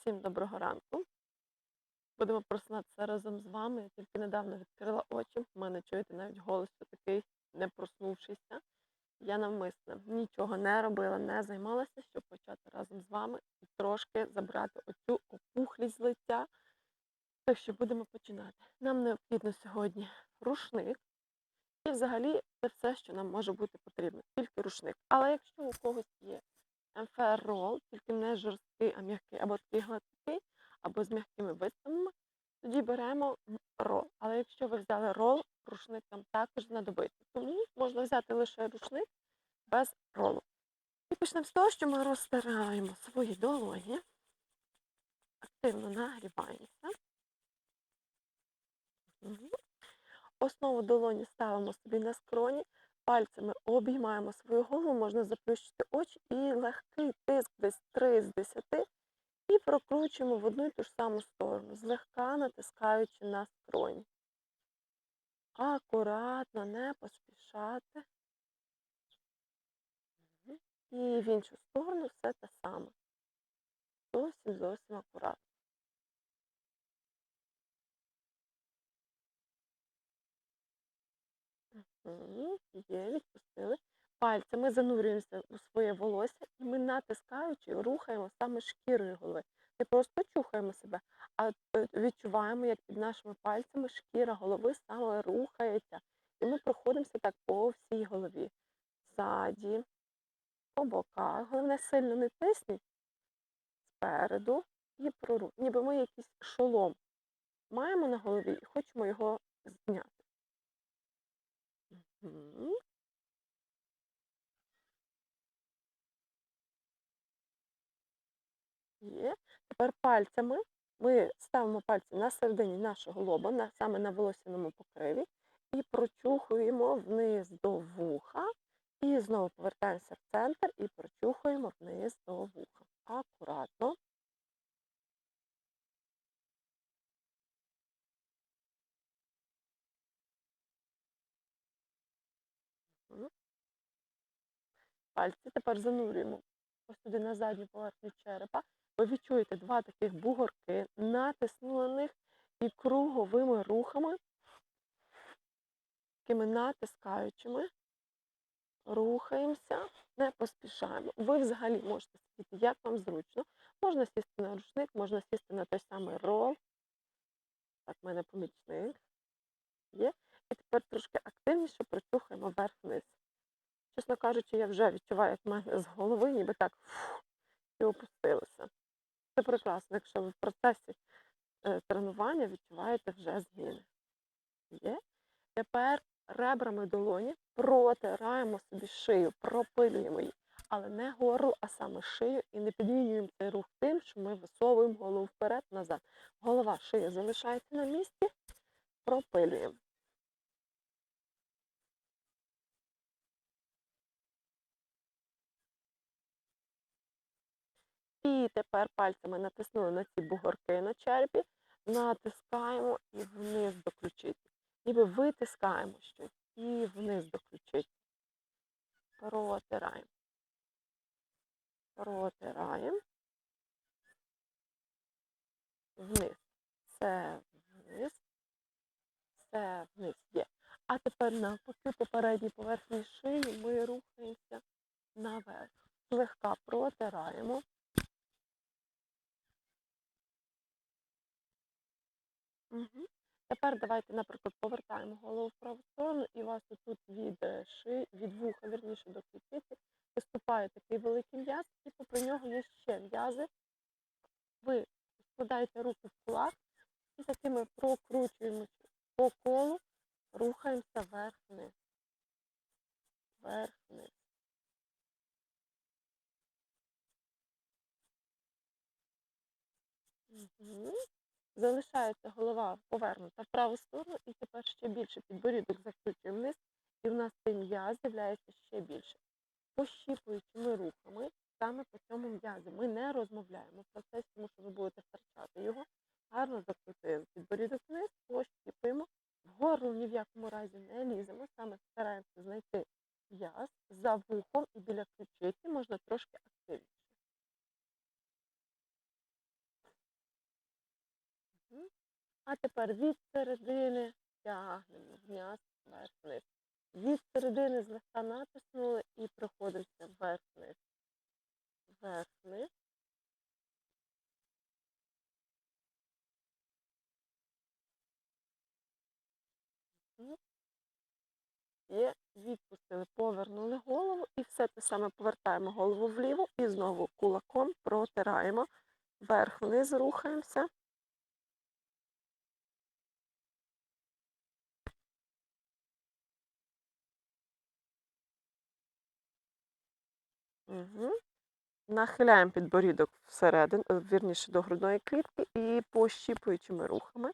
Всім доброго ранку. Будемо просинатися разом з вами. Я тільки недавно відкрила очі. В мене чуєте навіть голос такий не проснувшийся. Я навмисне нічого не робила, не займалася, щоб почати разом з вами і трошки забрати оцю опухлість з лиця. Так що будемо починати. Нам необхідно сьогодні рушник. І взагалі це все, що нам може бути потрібно, тільки рушник. Але якщо у когось є МФР рол, тільки не жорсткий, а м'який, або такий гладкий, або з м'якими виставами, тоді беремо рол. Але якщо ви взяли рол, рушник нам також знадобиться. Тому можна взяти лише рушник без ролу. І почнемо з того, що ми розтираємо свої долоні, активно нагріваємося. Основу долоні ставимо собі на скроні, пальцями обіймаємо свою голову, можна заплющити очі і легкий тиск десь 3 з 10 і прокручуємо в одну і ту ж саму сторону, злегка натискаючи на скроні. Акуратно, не поспішати. І в іншу сторону все те саме. Зовсім зовсім акуратно. Мгм. Є, відпустили. Пальцями занурюємося у своє волосся і ми натискаючи рухаємо саме шкірою голови. Не просто чухаємо себе, а е, відчуваємо, як під нашими пальцями шкіра голови саме рухається. І ми проходимося так по всій голові. Ззаді, по боках. Головне сильно не тисніть спереду і прору. Ніби ми якийсь шолом маємо на голові і хочемо його зняти. Є. Тепер пальцями ми ставимо пальці на середині нашого лоба, на, саме на волосяному покриві, і прочухуємо вниз до вуха. І знову повертаємося в центр і прочухуємо вниз до вуха. Акуратно. Пальці тепер занурюємо ось туди на задню поверхню черепа. Ви відчуєте два таких бугорки, натиснули на них і круговими рухами, такими натискаючими, рухаємося, не поспішаємо. Ви взагалі можете сидіти, як вам зручно. Можна сісти на рушник, можна сісти на той самий рол. Так, в мене помічник є. І тепер трошки активніше прочухаємо вверх-вниз. Чесно кажучи, я вже відчуваю, як в мене з голови ніби так і опустилося. Це прекрасно, якщо ви в процесі е, тренування відчуваєте вже зміни. Є. Тепер ребрами долоні протираємо собі шию, пропилюємо її. Але не горло, а саме шию і не підмінюємо цей рух тим, що ми висовуємо голову вперед-назад. Голова, шия залишається на місці, пропилюємо. І тепер пальцями натиснули на ці бугорки на черепі, натискаємо і вниз до ключиці. Ніби витискаємо щось і вниз до ключиці. Протираємо. Протираємо. Вниз. Все вниз. Все вниз є. А тепер навпаки попередній поверхні шиї ми рухаємося наверх. Злегка протираємо. Тепер давайте, наприклад, повертаємо голову в праву сторону, і у вас тут від е, ши, від вуха, вірніше до ключиці, виступає такий великий м'яз, і попри нього є ще м'язи. Ви складаєте руки в кулак і такими прокручуємо по колу, рухаємося вверх-вниз. Вверх-вниз. Мгм. Залишається голова повернута в праву сторону, і тепер ще більше підборідок закручуємо вниз, і в нас цей м'яз з'являється ще більше. Пощіпуючими рухами саме по цьому м'язі. Ми не розмовляємо в процесі, тому що ви будете втрачати його. Гарно закрутили підборідок вниз, пощіпуємо. Вгору ні в якому разі не ліземо, саме стараємося знайти м'яз за вухом і біля ключиці можна трошки активніше. А тепер від середини тягнемо вниз, вверх вниз. Від середини злегка натиснули і проходимося вверх вниз. Вверх вниз. Є, відпустили, повернули голову і все те саме повертаємо голову вліво і знову кулаком протираємо. Вверх вниз рухаємося. Угу. Нахиляємо підборідок всередину, е, вірніше до грудної клітки і пощіпуючими рухами.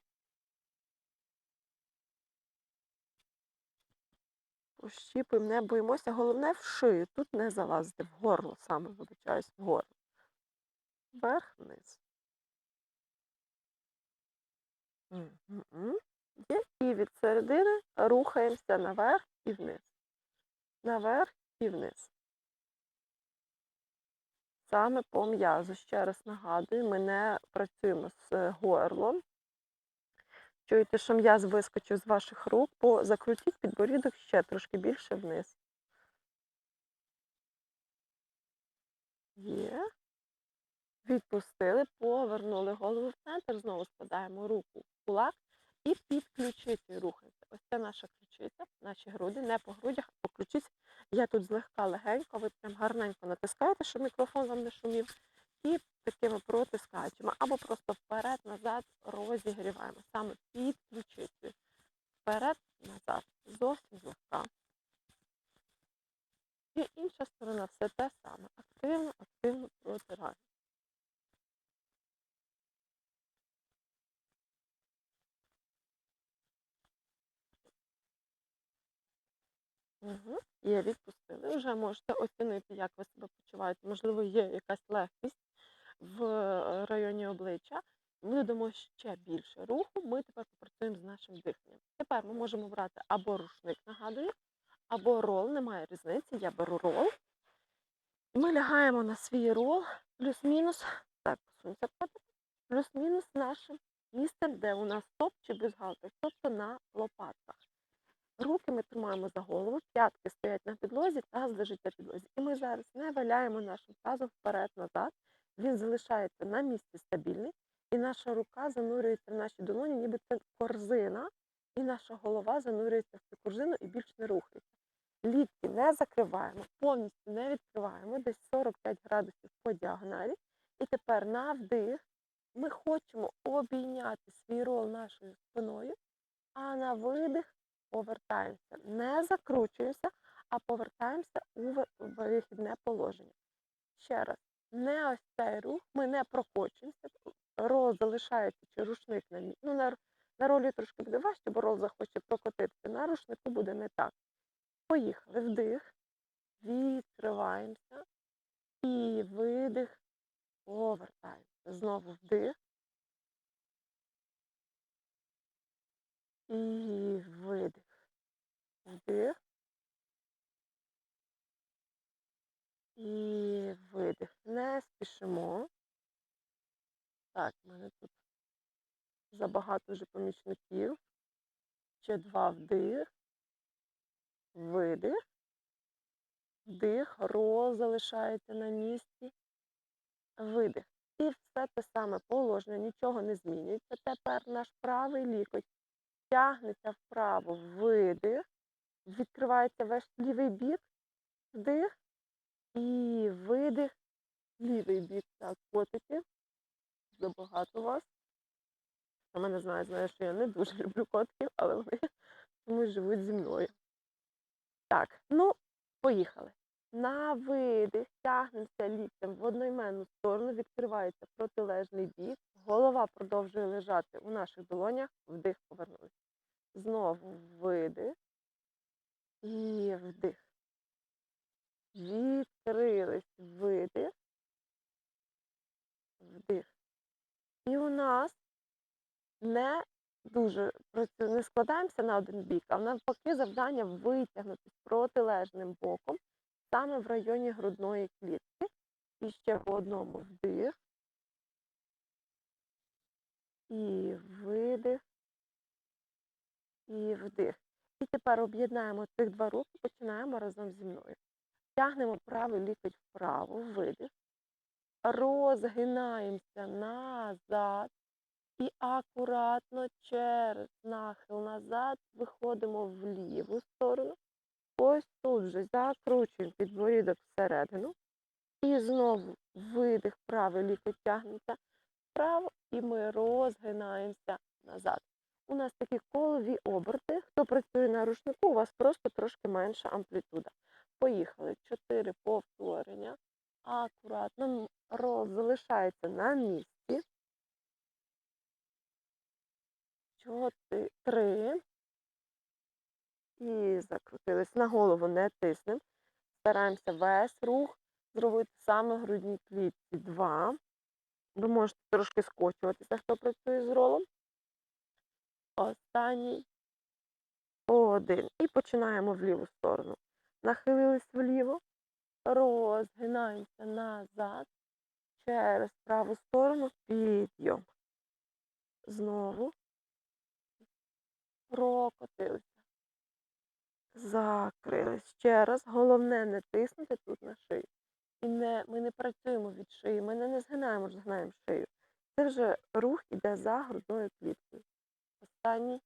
Пощіпуємо, не боїмося. Головне в шию. Тут не залазити, в горло саме, вибачаюсь, в горло. Вверх, вниз. І від середини рухаємося наверх і вниз. Наверх і вниз. Саме по м'язу. Ще раз нагадую, ми не працюємо з горлом. Чуєте, що м'яз вискочив з ваших рук, по закрутіть підборідок ще трошки більше вниз. Є. Відпустили, повернули голову в центр, знову складаємо руку в кулак і під ключицею рухаємося. Ось це наша ключиця, наші груди, не по грудях, а по ключиці. Я тут злегка легенько, ви прям гарненько натискаєте, щоб мікрофон вам не шумів. І такими протискаючими. Або просто вперед-назад розігріваємо. Саме під ключицею. Вперед-назад. Зовсім злегка. І інша сторона все те саме. Активно, активно протираємо. Угу. Є, відпустили. Вже можете оцінити, як ви себе почуваєте. Можливо, є якась легкість в е, районі обличчя. Ми додамо ще більше руху. Ми тепер попрацюємо з нашим диханням. Тепер ми можемо брати або рушник, нагадую, або рол, немає різниці. Я беру рол. Ми лягаємо на свій рол, плюс-мінус, так, посунься плюс-мінус нашим місцем, де у нас топ чи бюстгальтер, тобто на лопатках. Руки ми тримаємо за голову, п'ятки стоять на підлозі, таз лежить на підлозі. І ми зараз не валяємо нашим тазом вперед-назад. Він залишається на місці стабільний, і наша рука занурюється в наші долоні, ніби це корзина, і наша голова занурюється в цю корзину і більш не рухається. Лікті не закриваємо, повністю не відкриваємо, десь 45 градусів по діагоналі. І тепер на вдих ми хочемо обійняти свій рол нашою спиною, а на видих повертаємося. Не закручуємося, а повертаємося у вихідне положення. Ще раз, не ось цей рух, ми не прокочуємося, рол залишається чи рушник на мі- Ну, на, на ролі трошки буде важче, бо рол захоче прокотитися. На рушнику буде не так. Поїхали. Вдих, відкриваємося і видих, повертаємося. Знову вдих. І видих. Вдих. І видих. Не спішимо. Так, в мене тут забагато вже помічників. Ще два вдих. Видих. Вдих. Роз залишаєте на місці. Видих. І все те саме положення, нічого не змінюється. Тепер наш правий лікоть тягнеться вправо, видих, відкривається весь лівий бік, вдих і видих, лівий бік. Так, котики. Забагато вас. Хто мене знає, знає, що я не дуже люблю котиків, але вони чомусь живуть зі мною. Так, ну, поїхали. На видих тягнемося ліктем в одноіменну сторону, відкривається протилежний бік, голова продовжує лежати у наших долонях, вдих повернулися. Знову видих і вдих. Відкрились, видих, вдих. І у нас не дуже не складаємося на один бік, а навпаки завдання витягнутися протилежним боком саме в районі грудної клітки. І ще по одному вдих. І видих. і вдих. І тепер об'єднаємо цих два рухи, починаємо разом зі мною. Тягнемо правий лікоть вправо, видих. Розгинаємося назад і акуратно через нахил назад виходимо в ліву сторону. Ось тут же закручуємо підборідок всередину. І знову видих, правий лікоть тягнеться вправо, і ми розгинаємося назад. У нас такі колові оберти. Хто працює на рушнику, у вас просто трошки менша амплітуда. Поїхали. Чотири повторення. Акуратно роз залишається на місці. Чотири. Три. І закрутились. На голову не тиснемо. Стараємося весь рух зробити саме в грудній клітці. Два. Ви можете трошки скочуватися, хто працює з ролом. Останній. Один. І починаємо в ліву сторону. Нахилились вліво. Розгинаємося назад. Через праву сторону. Підйом. Знову. Прокотилися. Закрились. Ще раз. Головне не тиснути тут на шию. І не, ми не працюємо від шиї, ми не, не згинаємо, згинаємо шию. Це вже рух іде за грудною кліткою. Останній.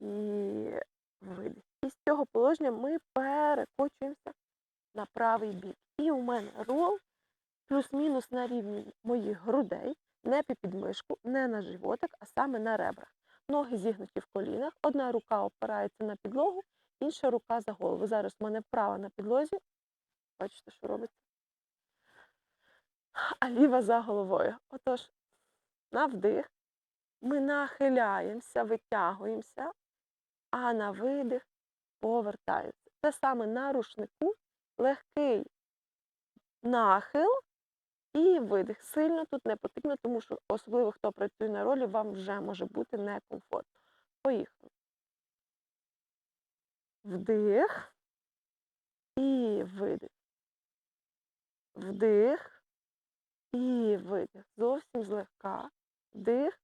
І видих. І з цього положення ми перекочуємося на правий бік. І у мене рол плюс-мінус на рівні моїх грудей, не під підмишку, не на животик, а саме на ребрах. Ноги зігнуті в колінах, одна рука опирається на підлогу, інша рука за голову. Зараз в мене права на підлозі. Бачите, що робиться? А ліва за головою. Отож, на вдих ми нахиляємося, витягуємося, а на видих повертаємося. Це саме на рушнику легкий нахил і видих. Сильно тут не потрібно, тому що особливо хто працює на ролі, вам вже може бути некомфортно. Поїхали. Вдих і видих. Вдих і видих. Зовсім злегка. Вдих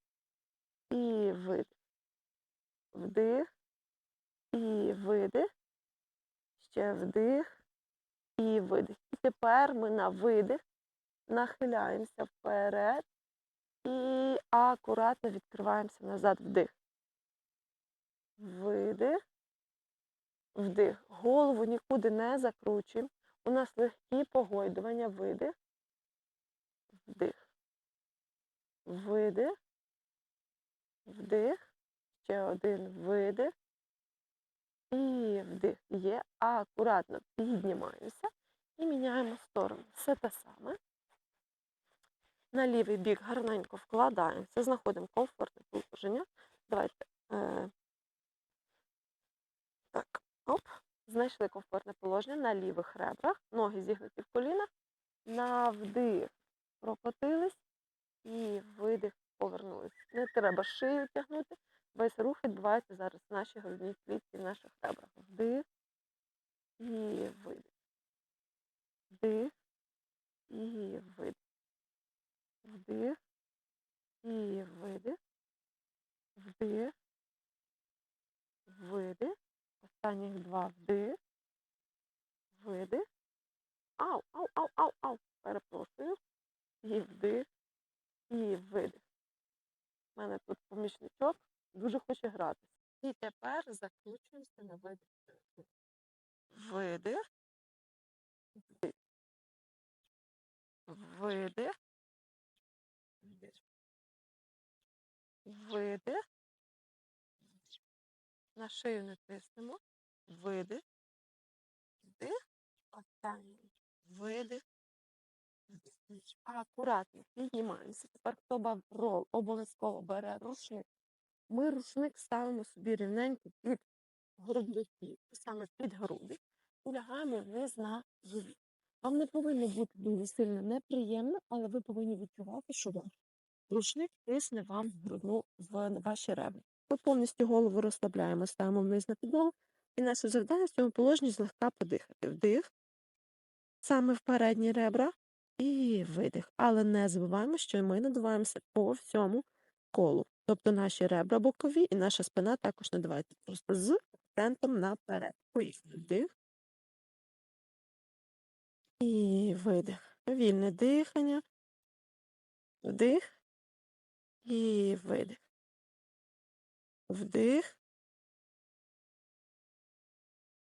і видих. Вдих і видих. Ще вдих і видих. І тепер ми на видих нахиляємося вперед і акуратно відкриваємося назад вдих. Видих. Вдих. Голову нікуди не закручуємо. У нас легкі погойдування, видих, вдих, видих, вдих, ще один видих і вдих. Є. Акуратно піднімаємося і міняємо сторону. Все те саме. На лівий бік гарненько вкладаємося, знаходимо комфортне положення. Давайте. Е, так, оп. Знайшли комфортне положення на лівих ребрах, ноги зігнуті в колінах, на вдих прокотились і видих повернулись. Не треба шию тягнути. Весь рух відбувається зараз в нашій грудній клітці, в наших ребрах. Вдих і видих. Вдих і видих. Вдих і видих. Вдих. Видих. Останніх два вдих, видих. Ау, ау, ау, ау, ау. Перепрошую. І вдих, і видих. У мене тут помічничок дуже хоче гратися. І тепер закручуємося на видих. Видих. Видих. Видих. На шию не тиснемо. Видих. Вдих. Останній. Видих. Акуратно піднімаємося. Тепер хто бав рол, обов'язково бере рушник. Ми рушник ставимо собі рівненько під грудки, саме під груди, і лягаємо вниз на живіт. Вам не повинно бути дуже сильно неприємно, але ви повинні відчувати, що ваш рушник тисне вам грудну в ваші ребра. Ми повністю голову розслабляємо, ставимо вниз на підлогу. І наше завдання в цьому положенні злегка подихати. Вдих, саме в передні ребра, і видих. Але не забуваємо, що ми надуваємося по всьому колу. Тобто наші ребра бокові і наша спина також надувається просто з акцентом наперед. Поїхали. Вдих. І видих. Вільне дихання. Вдих. І видих. Вдих.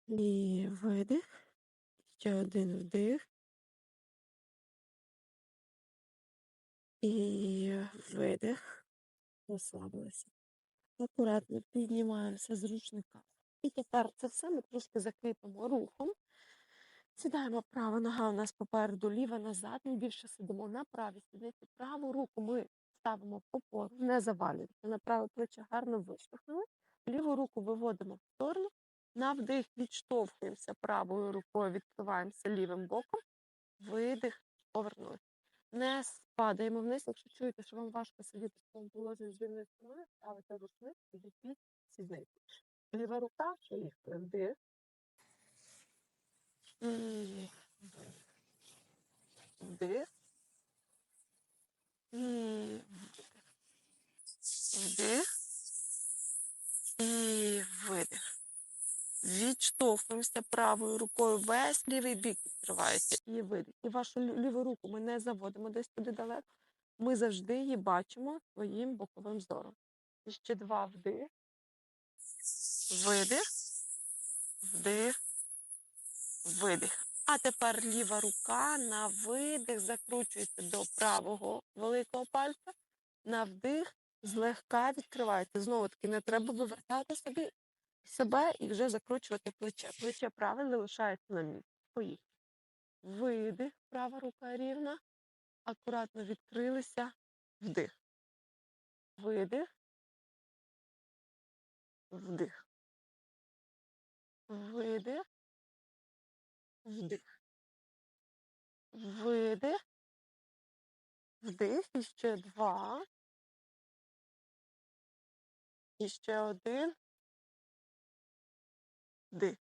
І видих. Ще один вдих. І видих. Розслабилися. Акуратно піднімаємося з ручника. І тепер це все ми трошки закріпимо рухом. Сідаємо права нога у нас попереду, ліва назад. Ми більше сидимо на правій сідниці. Праву руку ми ставимо в опору, не завалюємося. На праве плече гарно виштовхнули. Ліву руку виводимо в сторону. На вдих відштовхуємося правою рукою, відкриваємося лівим боком. Видих, повернулися. Не спадаємо вниз, якщо чуєте, що вам важко сидіти в цьому положенні з вільною спиною, ставите рушник і відпіть сідниці. Ліва рука, поїхали. Вдих. І вдих. Вдих. І видих. Відштовхуємося правою рукою весь лівий бік відкривається і видих. І вашу ліву руку ми не заводимо десь туди далеко. Ми завжди її бачимо своїм боковим зором. І ще два вдих. Видих. Вдих. Видих. А тепер ліва рука на видих закручується до правого великого пальця. На вдих злегка відкривається. Знову таки, не треба вивертати собі себе і вже закручувати плече. Плече праве залишається на місці. Поїхали. Видих, права рука рівна. Акуратно відкрилися. Вдих. Видих. Вдих. Видих. Вдих. Видих. Вдих. І ще два. І ще один. Вдих.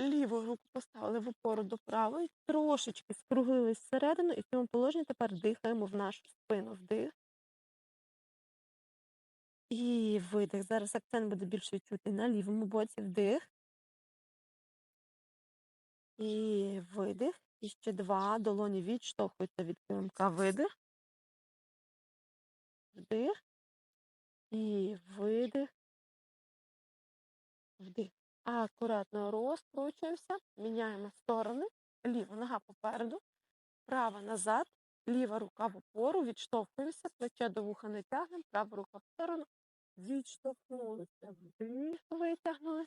Ліву руку поставили в опору до правої, трошечки скруглились всередину, і в цьому положенні тепер дихаємо в нашу спину. Вдих. І видих. Зараз акцент буде більш відчутний на лівому боці. Вдих. І видих. І ще два. Долоні відштовхуються від килимка. Видих. Вдих. І видих. Вдих. Акуратно розкручуємося, міняємо сторони. Ліва нога попереду, права назад, ліва рука в опору, відштовхуємося, плече до вуха не тягнемо, права рука в сторону, відштовхнулися, вдих, витягнули.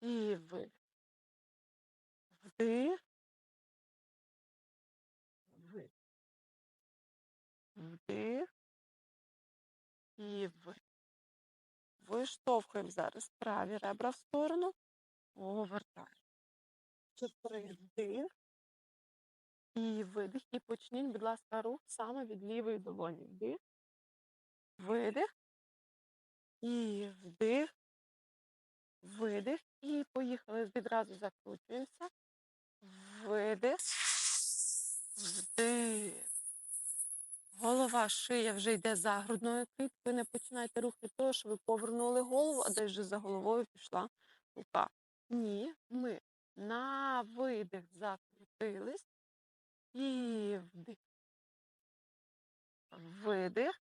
І. Вдих. Видих. Вдих. І видих. Виштовхуємо зараз праві ребра в сторону, повертаємо. Чотири вдих і видих. І почніть, будь ласка, рух саме від лівої долоні. Вдих, видих. І вдих, видих. І поїхали. Відразу закручуємося. Видих. Вдих. Голова, шия вже йде за грудною кліткою. Не починайте рух від того, що ви повернули голову, а десь вже за головою пішла рука. Ні, ми на видих закрутились і вдих. Видих.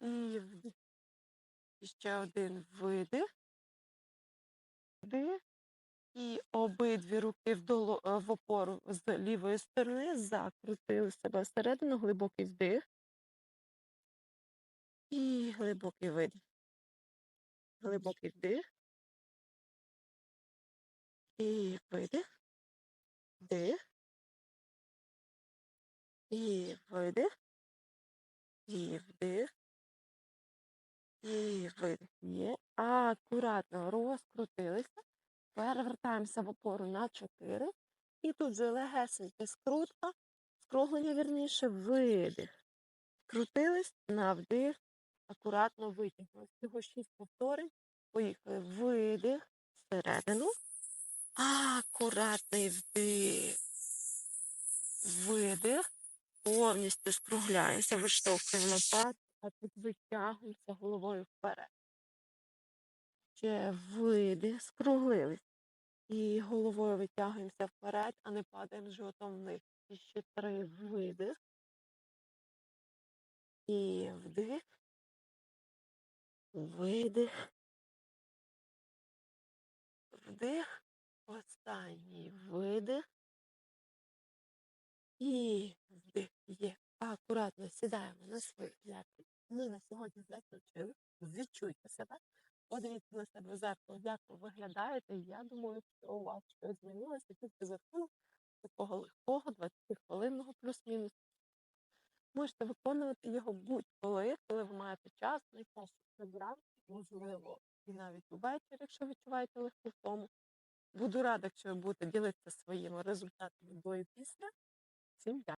І вдих. І ще один видих. Вдих. І обидві руки в, доло, е, в опору з лівої сторони закрутили себе всередину, глибокий вдих. І глибокий видих. Глибокий вдих. І видих. Вдих. І видих. І вдих. І видих. Є. Акуратно розкрутилися. Перевертаємося в опору на 4. І тут же легесенька скрутка, скруглення вірніше, видих. Крутились на вдих, акуратно витягнули. Всього 6 повторень. Поїхали. Видих всередину. Акуратний вдих. Видих. Повністю скругляємося, виштовхуємо пад, а тут витягуємося головою вперед. Ще видих, скруглились. І головою витягуємося вперед, а не падаємо животом вниз. І ще три видих. І вдих. Видих. Вдих. Останній видих. І вдих. Є. Акуратно сідаємо на свої п'ятки. Ми на сьогодні закінчили. Відчуйте себе. Подивіться на себе в зеркало, як ви виглядаєте. Я думаю, що у вас щось змінилося тільки за рахунок такого легкого 20-хвилинного плюс-мінус. Можете виконувати його будь-коли, коли ви маєте час, найкраще це вранці, можливо, і навіть увечері, якщо відчуваєте легку втому. Буду рада, якщо ви будете ділитися своїми результатами до і після. Всім дякую.